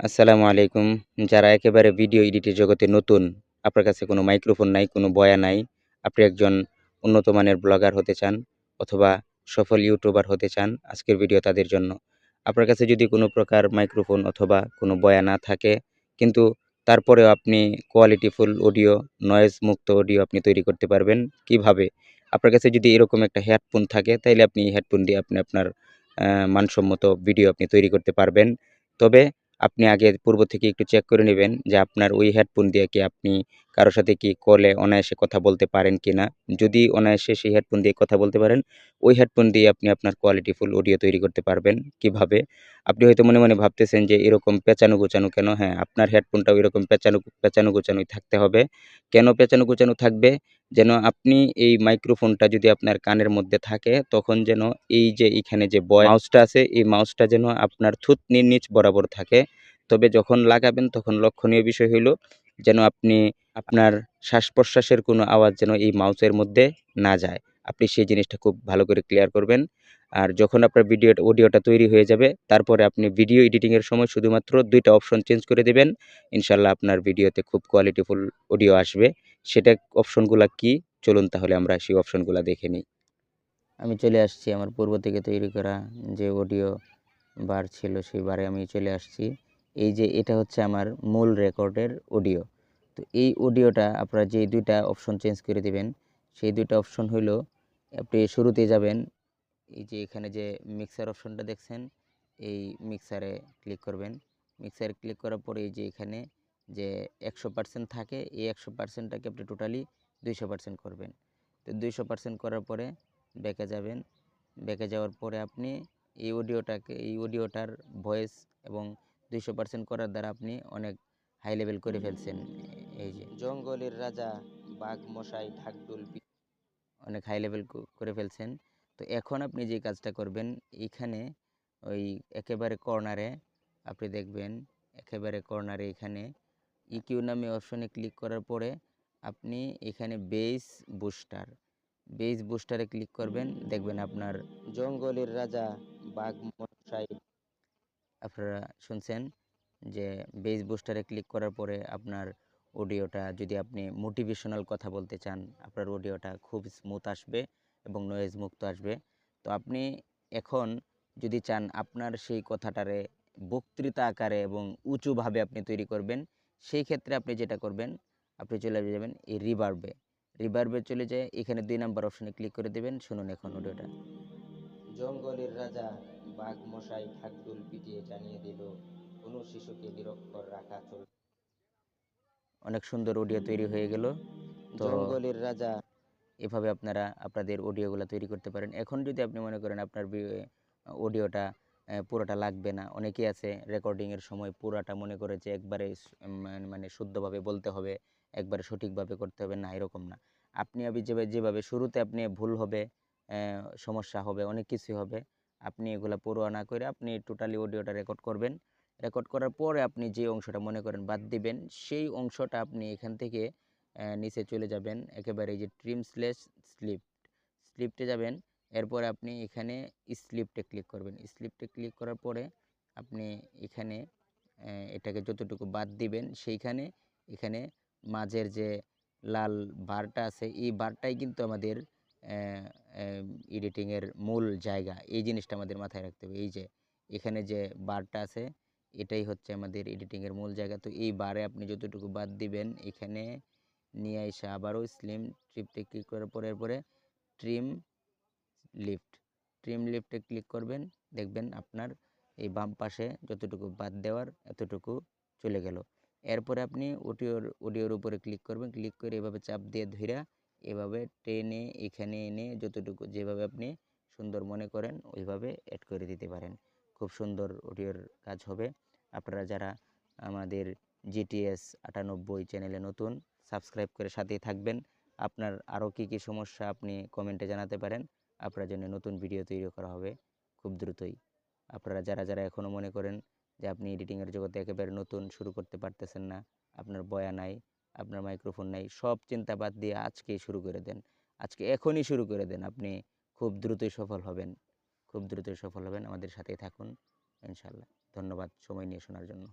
আসসালামু আলাইকুম। যারা একেবারে ভিডিও এডিটের জগতে নতুন, আপনার কাছে কোনো মাইক্রোফোন নাই, কোনো বয়া নাই, আপনি একজন উন্নত মানের ব্লগার হতে চান অথবা সফল ইউটিউবার হতে চান, আজকের ভিডিও তাদের জন্য। আপনার কাছে যদি কোনো প্রকার মাইক্রোফোন অথবা কোনো বয়া না থাকে, কিন্তু তারপরেও আপনি কোয়ালিটিফুল অডিও নয়েজ মুক্ত অডিও আপনি তৈরি করতে পারবেন, কীভাবে? আপনার কাছে যদি এরকম একটা হেডফোন থাকে, তাইলে আপনি হেডফোন দিয়ে আপনি আপনার মানসম্মত ভিডিও আপনি তৈরি করতে পারবেন। তবে আপনি আগে পূর্ব থেকে একটু চেক করে নেবেন যে আপনার ওই হেডফোন দিয়ে কি আপনি কারোর সাথে কি কলে অনায়াসে কথা বলতে পারেন কি না যদি অনায়াসে সেই হেডফোন দিয়ে কথা বলতে পারেন, ওই হেডফোন দিয়ে আপনি আপনার কোয়ালিটিফুল অডিও তৈরি করতে পারবেন কীভাবে? আপনি হয়তো মনে মনে ভাবতেছেন যে এরকম পেঁচানো গোচানো কেন? হ্যাঁ আপনার হেডফোনটাও এরকম পেঁচানো পেঁচানো গোচানোই থাকতে হবে। কেন পেঁচানো গোচানো থাকবে? যেন আপনি এই মাইক্রোফোনটা যদি আপনার কানের মধ্যে থাকে, তখন যেন এই যে এখানে যে বয় মাউসটা আছে, এই মাউসটা যেন আপনার থুতনির নিচ বরাবর থাকে। তবে যখন লাগাবেন, তখন লক্ষণীয় বিষয় হইল যেন আপনি, আপনার শ্বাস প্রশ্বাসের কোনো আওয়াজ যেন এই মাউসের মধ্যে না যায়। আপনি সেই জিনিসটা খুব ভালো করে ক্লিয়ার করবেন। আর যখন আপনার ভিডিও অডিওটা তৈরি হয়ে যাবে, তারপরে আপনি ভিডিও এডিটিংয়ের সময় শুধুমাত্র দুইটা অপশন চেঞ্জ করে দেবেন। ইনশাল্লাহ আপনার ভিডিওতে খুব কোয়ালিটিফুল অডিও আসবে। সেটা অপশনগুলো কি? চলুন তাহলে আমরা সেই অপশনগুলো দেখে নিই। আমি চলে আসছি আমার পূর্ব থেকে তৈরি করা যে অডিও বার ছিল সেই বারে আমি চলে আসছি। এই যে এটা হচ্ছে আমার মূল রেকর্ডের অডিও তো এই অডিওটা আপনারা যে দুইটা অপশন চেঞ্জ করে দিবেন, সেই দুইটা অপশন হইল, আপনি শুরুতে যাবেন, এই যে এখানে যে মিক্সার অপশনটা দেখছেন, এই মিক্সারে ক্লিক করবেন। মিক্সারে ক্লিক করার পরে এই যে এখানে যে একশো পার্সেন্ট থাকে, এই একশো পার্সেন্টটাকে আপনি টোটালি দুইশো পার্সেন্ট করবেন। তো দুইশো পার্সেন্ট করার পরে ব্যাকে যাবেন। ব্যাকে যাওয়ার পরে আপনি এই অডিওটাকে, এই অডিওটার ভয়েস এবং দুইশো পার্সেন্ট করার দ্বারা আপনি অনেক হাই লেভেল করে ফেলছেন। এই যে জঙ্গলের রাজা, বাঘ মশাই ঢাকডুল অনেক হাই লেভেল করে ফেলছেন। তো এখন আপনি যে কাজটা করবেন, এইখানে ওই একেবারে কর্নারে আপনি দেখবেন, একেবারে কর্নারে এখানে ইকিউ নামে অপশনে ক্লিক করার পরে আপনি এখানে বেস বুস্টার বেস বুস্টারে ক্লিক করবেন। দেখবেন আপনার জঙ্গলের রাজা বাঘ মশাই আপনারা শুনছেন যে বেস বুস্টারে ক্লিক করার পরে আপনার অডিওটা যদি আপনি মোটিভেশনাল কথা বলতে চান, আপনার অডিওটা খুব স্মুথ আসবে এবং নয়েজ মুক্ত আসবে। তো আপনি এখন যদি চান আপনার সেই কথাটারে বক্তৃতা আকারে এবং উঁচুভাবে আপনি তৈরি করবেন সেই ক্ষেত্রে আপনি যেটা করবেন আপনি চলে যাবেন এই রিভার্বে রিভার্বে চলে যায় এখানে দুই নাম্বার অপশনে ক্লিক করে দেবেন শুনুন এখন অডিওটা জঙ্গলের রাজা বাঘ মশাই ঢাকডুল পিটিয়ে জানিয়ে দিল কোনো শিশুকে নিরক্ষর রাখা চলবে অনেক সুন্দর অডিও তৈরি হয়ে গেল। তো জঙ্গলের রাজা এভাবে আপনারা আপনাদের অডিওগুলো তৈরি করতে পারেন। এখন যদি আপনি মনে করেন আপনার অডিওটা পুরোটা লাগবে না। অনেকেই আছে রেকর্ডিংয়ের সময় পুরাটা মনে করে যে একবারে মানে মানে শুদ্ধভাবে বলতে হবে, একবারে সঠিকভাবে করতে হবে। না, এরকম না। আপনি যেভাবে যেভাবে শুরুতে আপনি ভুল হবে সমস্যা হবে, অনেক কিছু হবে, আপনি এগুলা পড়ুয়া না করে আপনি টোটালি অডিওটা রেকর্ড করবেন। রেকর্ড করার পরে আপনি যে অংশটা মনে করেন বাদ দিবেন, সেই অংশটা আপনি এখান থেকে নিচে চলে যাবেন। একেবারে যে ট্রিম স্লেশ স্লিপ স্লিপটে যাবেন এরপরে আপনি এখানে স্লিপটে ক্লিক করবেন। স্লিপটে ক্লিক করার পরে আপনি এখানে এটাকে যতটুকু বাদ দিবেন, সেইখানে এখানে মাঝের যে লাল বারটা আছে, এই বারটাই কিন্তু আমাদের এডিটিংয়ের মূল জায়গা। এই জিনিসটা আমাদের মাথায় রাখতে হবে। এই যে এখানে যে বারটা আছে, এটাই হচ্ছে আমাদের এডিটিংয়ের মূল জায়গা। তো এই বারে আপনি যতটুকু বাদ দিবেন, এখানে নিয়ে এসে আবারও স্লিম ট্রিপতে ক্লিক করার পরে, এরপরে ট্রিম লিফট ট্রিম লিফটে ক্লিক করবেন, দেখবেন আপনার এই বাম পাশে যতটুকু বাদ দেওয়ার এতটুকু চলে গেল। এরপরে আপনি অডিওর অডিওর উপরে ক্লিক করবেন ক্লিক করে এভাবে চাপ দিয়ে ধইরা এভাবে টেনে এখানে এনে যতটুকু যেভাবে আপনি সুন্দর মনে করেন, ওইভাবে অ্যাড করে দিতে পারেন। খুব সুন্দর অডিওর কাজ হবে। আপনারা যারা আমাদের জিটিএস আটানব্বই চ্যানেলে নতুন সাবস্ক্রাইব করে সাথেই থাকবেন। আপনার আরও কী কী সমস্যা আপনি কমেন্টে জানাতে পারেন। আপনার জন্য নতুন ভিডিও তৈরি করা হবে খুব দ্রুতই। আপনারা যারা যারা এখনও মনে করেন যে আপনি এডিটিংয়ের জগতে একেবারে নতুন শুরু করতে পারতেছেন না, আপনার বয়া নাই, আপনার মাইক্রোফোন নাই, সব চিন্তা বাদ দিয়ে আজকেই শুরু করে দেন। আজকে এখনই শুরু করে দেন, আপনি খুব দ্রুতই সফল হবেন। খুব দ্রুতই সফল হবেন। আমাদের সাথেই থাকুন ইনশাল্লাহ ধন্যবাদ সময় নিয়ে শোনার জন্য।